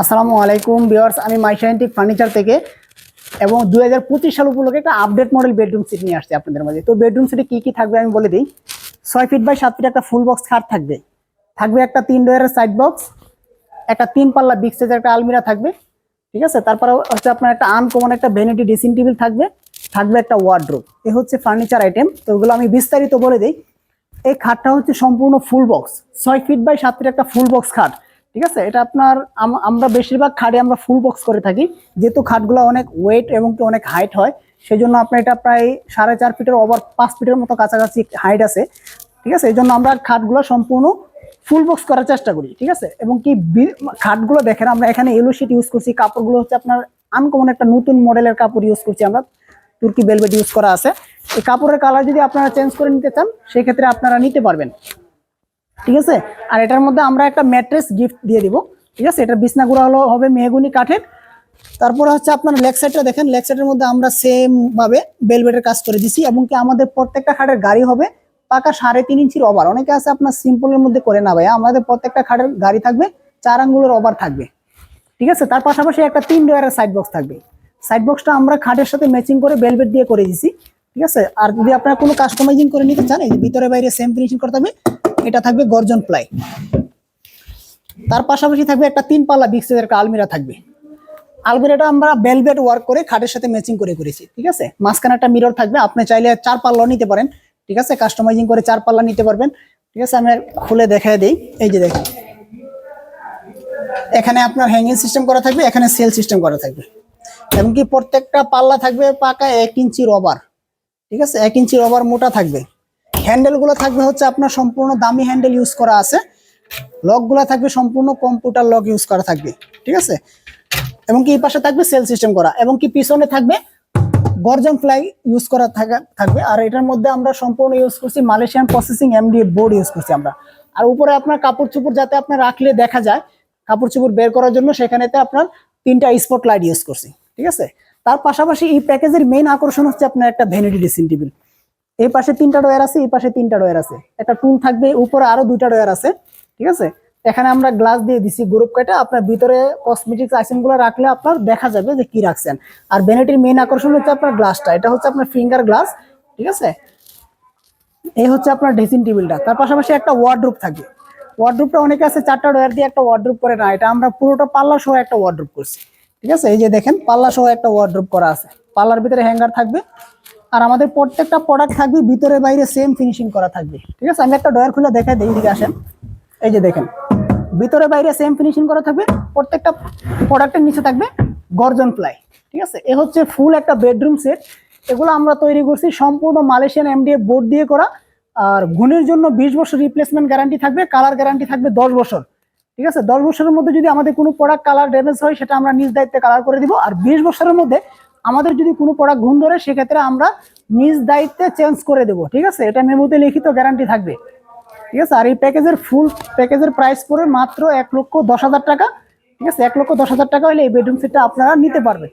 আসসালামু আলাইকুম বিয়ার্স আমি মাই সাইন্টিক ফার্নিচার থেকে এবং দু হাজার পঁচিশ সাল উপলক্ষে একটা আপডেট মডেল বেডরুম সিট নিয়ে আসছে আপনাদের মাঝে। তো বেডরুম সিটে কী কী থাকবে আমি বলে দিই। ছয় ফিট বাই সাত ফিট একটা ফুল বক্স খাট থাকবে। থাকবে একটা তিন ডোয়ারের সাইড বক্স একটা তিন পাল্লা বিগ সাইজের একটা আলমিরা থাকবে, ঠিক আছে? তারপরে হচ্ছে আপনার একটা আনকমন একটা ভ্যানিটি ড্রেসিং টেবিল থাকবে থাকবে একটা ওয়ার্ড্রোব এ হচ্ছে ফার্নিচার আইটেম তো ওগুলো আমি বিস্তারিত বলে দিই। এই খাটটা হচ্ছে সম্পূর্ণ ফুল বক্স ছয় ফিট বাই সাত ফিট একটা ফুল বক্স খাট। ঠিক আছে? এটা আপনার আমরা বেশিরভাগ খাটে আমরা ফুল বক্স করে থাকি। যেহেতু খাটগুলো অনেক ওয়েট এবং কি অনেক হাইট হয় সেই জন্য আপনার এটা প্রায় সাড়ে চার ফিটের ওভার পাঁচ ফিটের মতো কাছাকাছি হাইট আছে। ঠিক আছে? এই জন্য আমরা খাটগুলো সম্পূর্ণ ফুল বক্স করার চেষ্টা করি, ঠিক আছে? এবং কি খাটগুলো দেখেন, আমরা এখানে এলো শিট ইউজ করছি। কাপড়গুলো হচ্ছে আপনার আনকমন একটা নতুন মডেলের কাপড় ইউজ করছি আমরা। তুর্কি বেলভেট ইউজ করা আছে। এই কাপড়ের কালার যদি আপনারা চেঞ্জ করে নিতে চান, সেক্ষেত্রে আপনারা নিতে পারবেন। ঠিক আছে? আর এটার মধ্যে আমরা একটা ম্যাট্রেস গিফট দিয়ে দিব। ঠিক আছে? এটা বিছনাগুলো হলো, হবে মেহগুনি কাঠের। তারপরে হচ্ছে আপনার লেগ সাইডটা দেখেন, লেগ সাইডের মধ্যে আমরা সেম ভাবে বেলভেটের কাজ করে দিছি এবং কি আমাদের প্রত্যেকটা খাটের গাড়ি হবে পাকা সাড়ে তিন ইঞ্চির ওভার। অনেকে আছে আপনার সিম্পলের মধ্যে করে না ভাই আমাদের প্রত্যেকটা খাটের গাড়ি থাকবে, চার আঙ্গুলের ওভার থাকবে। ঠিক আছে? তার পাশাপাশি একটা তিন ডোয়ারের সাইড বক্স থাকবে। সাইড বক্সটা আমরা খাটের সাথে ম্যাচিং করে বেলবেট দিয়ে করে দিছি। ঠিক আছে? আর যদি আপনারা কোনো কাস্টমাইজিং করে নিতে চান, এই যে ভিতরে বাইরে সেম ফিনিশিং করতে হবে এটা থাকবে গর্জন প্লাই। তার পাশাপাশি থাকবে একটা তিন পাল্লা বিগ একটা আলমিরা থাকবে। আলমিরাটা আমরা বেলভেট ওয়ার্ক করে খাটের সাথে ম্যাচিং করে করেছি, ঠিক আছে? মাঝখানে একটা মিরর থাকবে, আপনি চাইলে চার পাল্লাও নিতে পারেন, ঠিক আছে? কাস্টমাইজিং করে চার পাল্লা নিতে পারবেন, ঠিক আছে? আমি খুলে দেখায় দিই, এই যে দেখেন। এখানে আপনার হ্যাঙ্গিং সিস্টেম করা থাকবে, এখানে সেল সিস্টেম করা থাকবে। এমনকি প্রত্যেকটা পাল্লা থাকবে পাকা এক ইঞ্চি রবার ঠিক আছে? এক ইঞ্চি রবার মোটা থাকবে। হ্যান্ডেলগুলো থাকবে হচ্ছে আপনার সম্পূর্ণ দামি হ্যান্ডেল ইউজ করা আছে। লকগুলো থাকবে সম্পূর্ণ কম্পিউটার লক ইউজ করা থাকবে, ঠিক আছে? এবং কি এই পাশে থাকবে সেল সিস্টেম করা এবং কি পিছনে থাকবে গর্জন ফ্লাই ইউজ করা থাকবে। আর এটার মধ্যে আমরা সম্পূর্ণ ইউজ করছি Malaysian processing MD board use করছি আমরা। আর উপরে আপনার কাপড় চোপড় যাতে আপনার রাখলে দেখা যায়, কাপড় চোপড় বের করার জন্য সেখানেতে আপনার তিনটা স্পট লাইট ইউজ করছি, ঠিক আছে? তার পাশাপাশি এই প্যাকেজের মেইন আকর্ষণ হচ্ছে আপনার একটা ভ্যানিটি ড্রেসিং টেবিল এই পাশে তিনটা ডয়ার আছে, এই পাশে তিনটা ডয়ার আছে। একটা টুল থাকবে, উপরে আরও দুইটা ডয়ার আছে, ঠিক আছে? এখানে আমরা গ্লাস দিয়ে দিছি গ্রুপ কেটে, আপনার ভিতরে কসমেটিক্স আইটেমগুলো রাখলে আপনার দেখা যাবে যে কি রাখছেন। আর ভ্যানিটির মেইন আকর্ষণ হচ্ছে আপনার গ্লাসটা এটা হচ্ছে আপনার ফিঙ্গার গ্লাস ঠিক আছে? এই হচ্ছে আপনার ড্রেসিং টেবিলটা তার পাশাপাশি একটা ওয়ার্ড্রোপ থাকবে। ওয়ার্ড্রোপটা অনেকে আছে, চারটা ডয়ার দিয়ে একটা ওয়ার্ড্রোপ করে না, এটা আমরা পুরোটা পাল্লা সহ একটা ওয়ার্ড্রোপ করছি, ঠিক আছে? এই যে দেখেন, পাল্লা সহ একটা ওয়ার্ড্রোপ করা আছে। পাল্লার ভিতরে হ্যাঙ্গার থাকবে আর আমাদের প্রত্যেকটা প্রোডাক্ট থাকবে, ভিতরে বাইরে সেম ফিনিশিং করা থাকবে। ঠিক আছে? আমি একটা ডয়ার খুলে দেখাই দিই দিকে আসেন। এই যে দেখেন, ভিতরে বাইরে সেম ফিনিশিং করা থাকবে, প্রত্যেকটা প্রোডাক্টের নিচে থাকবে গর্জন প্লাই ঠিক আছে? এ হচ্ছে ফুল একটা বেডরুম সেট এগুলো আমরা তৈরি করছি সম্পূর্ণ মালয়েশিয়ান এমডিএফ বোর্ড দিয়ে করা। আর গুণের জন্য বিশ বছর রিপ্লেসমেন্ট গ্যারান্টি থাকবে কালার গ্যারান্টি থাকবে দশ বছর। ঠিক আছে? দশ বছরের মধ্যে যদি আমাদের কোনো প্রোডাক্ট কালার ড্যামেজ হয়, সেটা আমরা নিজ দায়িত্বে কালার করে দিব। আর বিশ বছরের মধ্যে আমাদের যদি কোনো প্রোডাক্ট ঘুম ধরে, সেক্ষেত্রে আমরা নিজ দায়িত্বে চেঞ্জ করে দেবো, ঠিক আছে? এটা মেমোতে লিখিত গ্যারান্টি থাকবে, ঠিক আছে? আর এই প্যাকেজের ফুল প্যাকেজের প্রাইস পড়ে মাত্র এক লক্ষ দশ হাজার টাকা, ঠিক আছে? এক লক্ষ দশ হাজার টাকা হলে এই বেডরুম সেটটা আপনারা নিতে পারবেন।